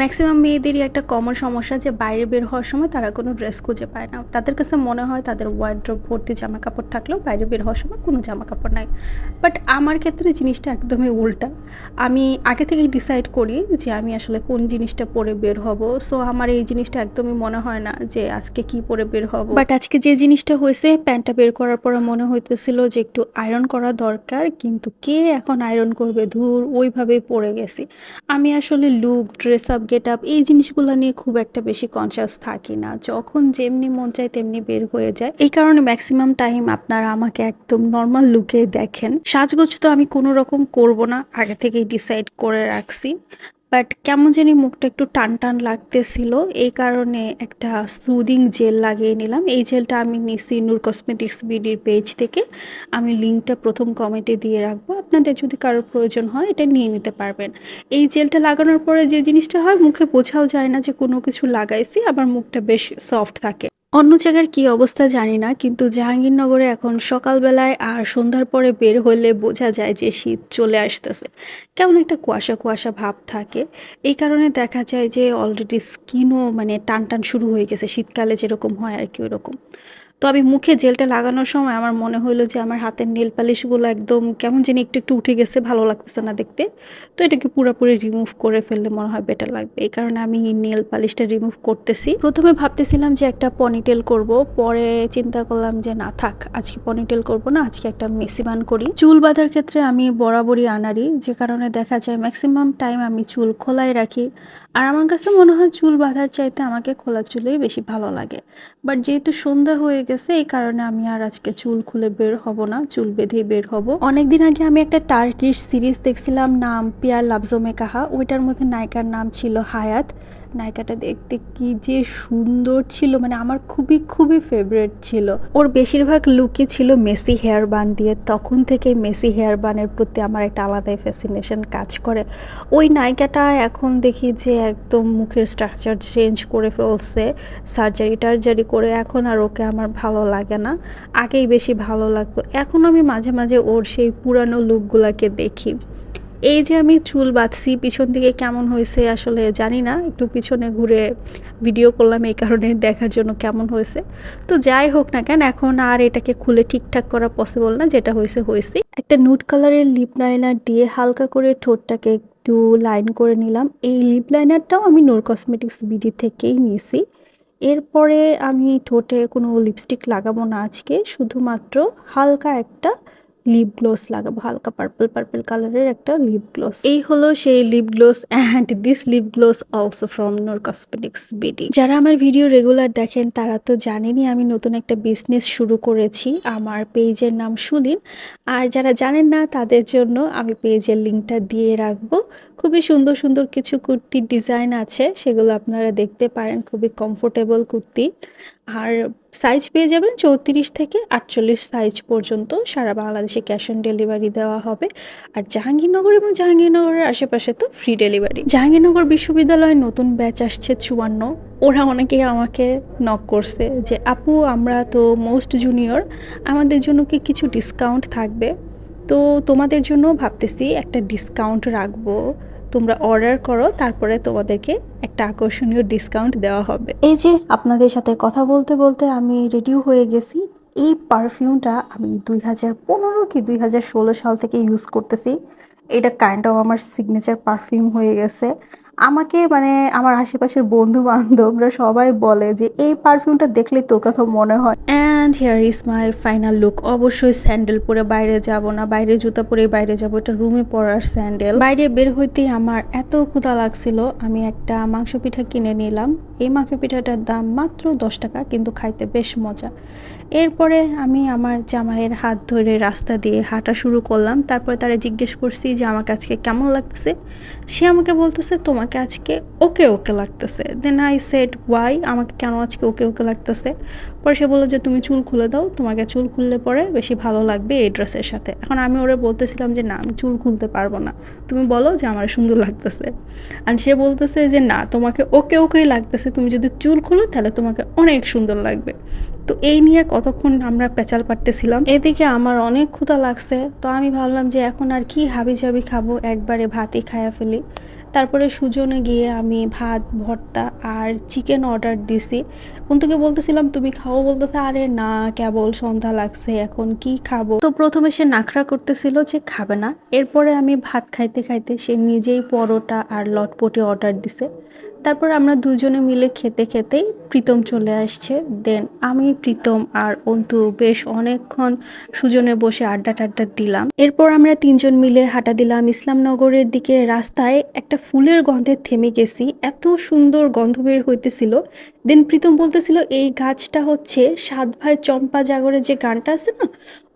Maximum মেয়েদেরই একটা common সমস্যা যে বাইরে বের হওয়ার সময় তারা কোনো ড্রেস খুঁজে পায় না। তাদের কাছে মনে হয় তাদের ওয়ার্ড্রপ ভর্তি জামা কাপড় থাকলেও বাইরে বের হওয়ার সময় কোনো জামা কাপড় নাই। বাট আমার ক্ষেত্রে জিনিসটা একদমই উল্টা। আমি আগে থেকেই ডিসাইড করি যে আমি আসলে কোন জিনিসটা পরে বের হব। সো আমার এই জিনিসটা একদমই মনে হয় না যে আজকে কি পরে বের হব। বাট আজকে যে জিনিসটা হয়েছে, প্যান্টটা বের করার পরে মনে হইতেছিল যে একটু আয়রন করা দরকার, কিন্তু কে এখন আয়রন করবে? ধুর, ওইভাবেই পরে গেছি। আমি আসলে look dress up get up এই জিনিসগুলো নিয়ে খুব একটা বেশি কনসিয়াস থাকি না। যখন যেমনি মন চায় তেমনি বের হয়ে যায়। এই কারণে ম্যাক্সিমাম টাইম আপনারা আমাকে একদম নর্মাল লুকে দেখেন। সাজগোজ তো আমি কোনো রকম করব না, আগে থেকেই ডিসাইড করে রাখছি। বাট কেমন জানি মুখটা একটু টান টান লাগতেছিল। এই কারণে একটা সুদিং জেল লাগিয়ে নিলাম। এই জেলটা আমি নিছি নূর কসমেটিক্স বিডির পেজ থেকে। আমি লিঙ্কটা প্রথম কমেন্টে দিয়ে রাখব। আপনাদের যদি কারোর প্রয়োজন হয়, এটা নিয়ে নিতে পারবেন। এই জেলটা লাগানোর পরে যে জিনিসটা হয়, মুখে বোঝাও যায় না যে কোনো কিছু লাগাইছি, আবার মুখটা বেশ সফট থাকে। অন্য জায়গার কি অবস্থা জানি না, কিন্তু জাহাঙ্গীরনগরে এখন সকালবেলায় আর সন্ধ্যার পরে বের হলে বোঝা যায় যে শীত চলে আসতেছে। কেমন একটা কুয়াশা কুয়াশা ভাব থাকে। এই কারণে দেখা যায় যে অলরেডি স্কিনও মানে টান টান শুরু হয়ে গেছে, শীতকালে যেরকম হয় আর কি ওরকম। তো আমি মুখে জেলটা লাগানোর সময় আমার মনে হলো যে আমার হাতের নেল পালিশগুলো একদম কেমন জানি একটু একটু উঠে গেছে, ভালো লাগতেছে না দেখতে। তো এটাকে পুরোপুরি রিমুভ করে ফেললে মনে হয় বেটার লাগবে। এই কারণে আমি নেল পালিশটা রিমুভ করতেছি। প্রথমে ভাবতেছিলাম যে একটা পনিটেল করব, পরে চিন্তা করলাম যে না থাক, আজকে পনিটেল করব না, আজকে একটা মেসিবান করি। চুল বাঁধার ক্ষেত্রে আমি বরাবরই আনারি যে কারণে দেখা যায় ম্যাক্সিমাম টাইম আমি চুল খোলাই রাখি। আর আমার কাছে মনে হয় চুল বাঁধার চাইতে আমাকে খোলা চুলেই বেশি ভালো লাগে। বাট যেহেতু সন্ধ্যা হয়ে গেছে, এই কারণে আমি আর আজকে চুল খুলে বের হব না, চুল বেঁধেই বের হব। অনেকদিন আগে আমি একটা টার্কিশ সিরিজ দেখছিলাম, নাম পিয়ার লাভজমে কাহা ওইটার মধ্যে নায়িকার নাম ছিল হায়াত নায়িকাটা দেখতে কি যে সুন্দর ছিল মানে আমার খুবই খুবই ফেভারিট ছিল। ওর বেশিরভাগ লুকই ছিল মেসি হেয়ার বান দিয়ে, তখন থেকে মেসি হেয়ার বানের প্রতি আমার একটা আলাদাই ফ্যাসিনেশন কাজ করে। ওই নায়িকাটা এখন দেখি যে একদম মুখের স্ট্রাকচার চেঞ্জ করে ফেলছে সার্জারি টার্জারি করে এখন আর ওকে আমার ভালো লাগে না। আগেই বেশি ভালো লাগতো। এখন আমি মাঝে মাঝে ওর সেই পুরানো লুকগুলাকে দেখি। এই যে আমি চুল বাঁধছি, পিছন দিকে কেমন হয়েছে আসলে জানি না। একটু পিছনে ঘুরে ভিডিও করলাম, এই কারণে দেখার জন্য কেমন হয়েছে। তো যাই হোক না কেন, এখন আর এটাকে খুলে ঠিকঠাক করা পসিবল না, যেটা হয়েছে হয়েছে। একটা নুট কালারের লিপ লাইনার দিয়ে হালকা করে ঠোঁটটাকে একটু লাইন করে নিলাম। এই লিপ লাইনারটাও আমি নোর কসমেটিক্স বিডি থেকেই নিয়েছি। এরপরে আমি ঠোঁটে কোনো লিপস্টিক লাগাবো না আজকে শুধুমাত্র হালকা একটা লিপ গ্লোস লাগাবো, হালকা পার্পল পার্পল কালারের একটা লিপ গ্লোস এই হলো সেই lip gloss and this lip gloss also from Nor cosmetics BD যারা আমার ভিডিও রেগুলার দেখেন, তারা তো জানেনই আমি নতুন একটা বিজনেস শুরু করেছি। আমার পেজের নাম সুলিন আর যারা জানেন না, তাদের জন্য আমি পেজের লিঙ্কটা দিয়ে রাখব। খুবই সুন্দর সুন্দর কিছু কুর্তির ডিজাইন আছে, সেগুলো আপনারা দেখতে পারেন। খুবই কমফোর্টেবল কুর্তি। আর সাইজ পেয়ে যাবেন চৌত্রিশ থেকে আটচল্লিশ সাইজ পর্যন্ত সারা বাংলাদেশে ক্যাশ অন ডেলিভারি দেওয়া হবে। আর জাহাঙ্গীরনগর এবং জাহাঙ্গীরনগরের আশেপাশে তো ফ্রি ডেলিভারি। জাহাঙ্গীরনগর বিশ্ববিদ্যালয়ে নতুন ব্যাচ আসছে চুয়ান্ন। ওরা অনেকেই আমাকে নক করছে যে, আপু, আমরা তো মোস্ট জুনিয়র আমাদের জন্য কি কিছু ডিসকাউন্ট থাকবে? তো তোমাদের জন্য ভাবতেছি একটা ডিসকাউন্ট রাখব। তোমরা অর্ডার করো, তারপরে তোমাদেরকে একটা আকর্ষণীয় ডিসকাউন্ট দেওয়া হবে। এই যে আপনাদের সাথে কথা বলতে বলতে আমি রেডিও হয়ে গেছি। এই পারফিউমটা আমি দুই হাজার পনেরো কি দুই হাজার ষোলো সাল থেকে ইউজ করতেছি। এটা কাইন্ড অফ আমার সিগনেচার পারফিউম হয়ে গেছে। আমাকে মানে আমার আশেপাশের বন্ধু বান্ধবরা সবাই বলে যে, এই পারফিউমটা দেখলে তোর কথা মনে হয়। And here is my final look অবশ্যই স্যান্ডেল পরে বাইরে যাব না। বাইরে জুতা পরে বাইরে যাব। এটা রুমে পরার স্যান্ডেল বাইরে বের হইতেই আমার এত ক্ষুধা লাগছিল। আমি একটা মাংস পিঠা কিনে নিলাম। এই মাংস পিঠাটার দাম মাত্র দশ টাকা, কিন্তু খাইতে বেশ মজা। এরপরে আমি আমার জামাইয়ের হাত ধরে রাস্তা দিয়ে হাঁটা শুরু করলাম। তারপরে তারা জিজ্ঞেস করছি যে, আমাকে আজকে কেমন লাগতেছে? সে আমাকে বলতেছে তোমাকে আজকে ওকে ওকে লাগতেছে। দেন আই সেড ওয়াই আমাকে কেন আজকে ওকে ওকে লাগতেছে? পরে সে বলল যে, তুমি চুল খুলে দাও, তোমাকে চুল খুললে পরে বেশি ভালো লাগবে এই ড্রেসের সাথে। এখন আমি ওরে বলতেছিলাম যে, না, আমি চুল খুলতে পারব না। তুমি বলো যে, আমার সুন্দর লাগতেছে। আর সে বলতেছে যে, না, তোমাকে ওকে ওকেই লাগতেছে। তুমি যদি চুল খুলো, তাহলে তোমাকে অনেক সুন্দর লাগবে। তো এই নিয়ে কতক্ষণ আমরা পেঁচাল পারতেছিলাম এদিকে আমার অনেক ক্ষুধা লাগছে। তো আমি ভাবলাম যে, এখন আর কি হাবি জাবি খাব? একবারে ভাতই খায়া ফেলি। তারপরে সুজনে গিয়ে আমি ভাত, ভর্তা আর চিকেন অর্ডার দিছি। অন্তুকে বলতেছিলাম, তুমি খাও বলতেছে, আরে না, কেবল সন্ধ্যা লাগছে, এখন কি খাব? তো প্রথমে সে নাখরা করতেছিল যে খাবে না। এরপরে আমি ভাত খাইতে খাইতে সে নিজেই পরোটা আর লটপটি অর্ডার দিছে। তারপর আমরা দুজনে মিলে খেতে খেতেই প্রীতম চলে আসছে। দেন আমি, প্রীতম আর অন্তু বেশ অনেকক্ষণ সুজনে বসে আড্ডা টাড্ডা দিলাম। এরপর আমরা তিনজন মিলে হাঁটা দিলাম ইসলামনগরের দিকে রাস্তায় একটা ফুলের গন্ধে থেমে গেছি। এত সুন্দর গন্ধ বের হইতেছিল। দেন প্রীতম বলতেছিল, এই গাছটা হচ্ছে সাত ভাই চম্পা জাগরের যে গানটা আছে না,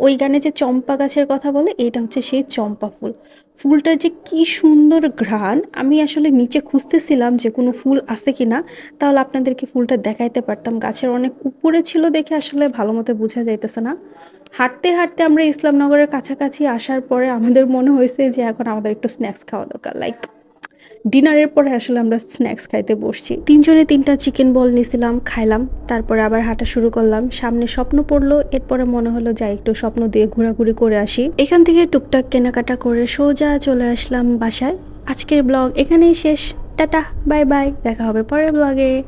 ওই গানে যে চম্পা গাছের কথা বলে, এটা হচ্ছে সেই চম্পা ফুল। ফুলটার যে কি সুন্দর ঘ্রাণ, আমি আসলে নিচে খুঁজতেছিলাম যে কোনো ফুল আছে কি না তাহলে আপনাদেরকে ফুলটা দেখাইতে পারতাম। গাছের অনেক উপরে ছিল দেখে আসলে ভালো মতো বোঝা যাইতেছে না। হাঁটতে হাঁটতে আমরা ইসলামনগরের কাছাকাছি আসার পরে আমাদের মনে হয়েছে যে এখন আমাদের একটু স্ন্যাক্স খাওয়া দরকার লাইক ডিনারের পরে আসলে আমরা স্ন্যাক্স খাইতে বসছি। তিনজনে তিনটা চিকেন বল নিয়েছিলাম খাইলাম। তারপরে আবার হাঁটা শুরু করলাম। সামনে স্বপ্ন পড়ল, এরপরে মনে হলো, যাই, একটু স্বপ্ন দিয়ে ঘোরাঘুরি করে আসি। এখান থেকে টুকটাক কেনাকাটা করে সোজা চলে আসলাম বাসায়। আজকের ব্লগ এখানেই শেষ। Tata, bye bye. দেখা হবে পরের ব্লগে।